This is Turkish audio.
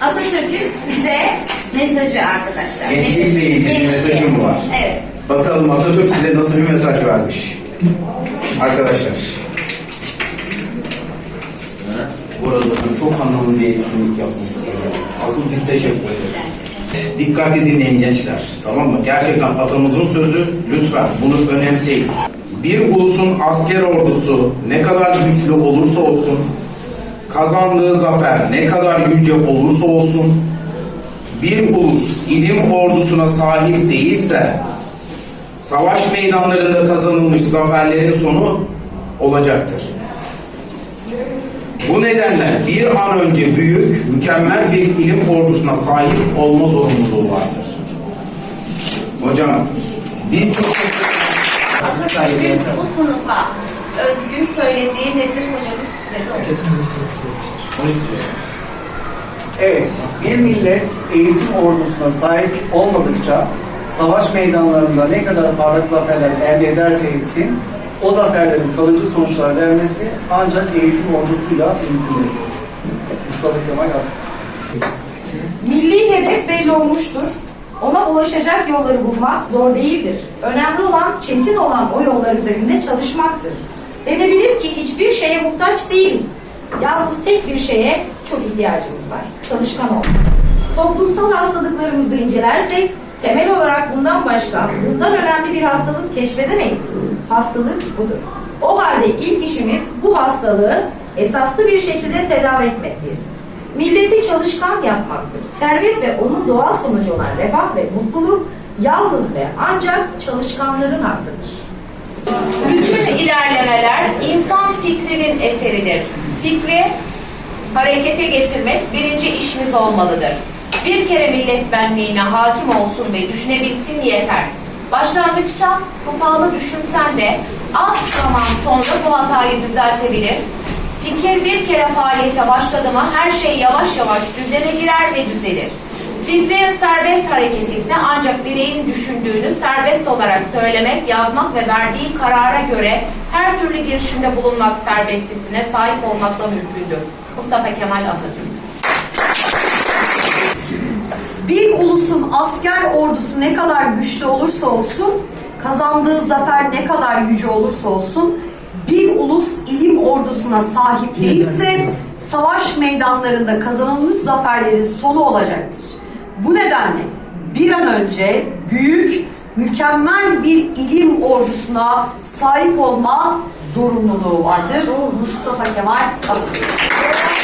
Atatürk'ün size mesajı arkadaşlar. Gençlikle ilgili bir Gençliğe. mesajı mı var? Evet. Bakalım Atatürk size nasıl bir mesaj vermiş? Arkadaşlar. Burada çok anlamlı bir etkinlik yapmışsınız. Asıl biz teşekkür ederiz. Dikkatli dinleyin gençler. Tamam mı? Gerçekten atamızın sözü lütfen bunu önemseyin. Bir ulusun asker ordusu ne kadar güçlü olursa olsun, kazandığı zafer ne kadar yüce olursa olsun, bir ulus ilim ordusuna sahip değilse, savaş meydanlarında kazanılmış zaferlerin sonu olacaktır. Bu nedenle bir an önce büyük, mükemmel bir ilim ordusuna sahip olma zorunluluğu vardır. Hocam, biz Atatürk'ün bu sınıfa özgün söylediği nedir hocamız size olur. Evet, bir millet eğitim ordusuna sahip olmadıkça savaş meydanlarında ne kadar parlak zaferler elde ederse etsin, o zaferlerin kalıcı sonuçlar vermesi ancak eğitim ordusuyla mümkündür. Mustafa Kemal Atatürk. Milli hedef belli olmuştur. Ona ulaşacak yolları bulmak zor değildir. Önemli olan çetin olan o yollar üzerinde çalışmaktır. Denebilir ki hiçbir şeye muhtaç değiliz. Yalnız tek bir şeye çok ihtiyacımız var. Çalışkan olmak. Toplumsal hastalıklarımızı incelersek temel olarak bundan başka, bundan önemli bir hastalık keşfedemeyiz. Hastalık budur. O halde ilk işimiz bu hastalığı esaslı bir şekilde tedavi etmektir. Milleti çalışkan yapmaktır. Servet ve onun doğal sonucu olan refah ve mutluluk yalnız ve ancak çalışkanların hakkıdır. Bütün ilerlemeler insan fikrinin eseridir. Fikri harekete getirmek birinci işimiz olmalıdır. Bir kere millet benliğine hakim olsun ve düşünebilsin yeter. Başlangıçta hatalı düşünsen de az zaman sonra bu hatayı düzeltebilir. Fikir bir kere faaliyete başladı mı her şey yavaş yavaş düzene girer ve düzelir. Fikrin serbest hareketi düşündüğünü serbest olarak söylemek, yazmak ve verdiği karara göre her türlü girişimde bulunmak serbestisine sahip olmakla mümkündür. Mustafa Kemal Atatürk Bir ulusun asker ordusu ne kadar güçlü olursa olsun, kazandığı zafer ne kadar yüce olursa olsun, bir ulus ilim ordusuna sahip değilse, savaş meydanlarında kazanılmış zaferlerin sonu olacaktır. Bu nedenle bir an önce büyük, mükemmel bir ilim ordusuna sahip olma zorunluluğu vardır. Mustafa Kemal Atatürk.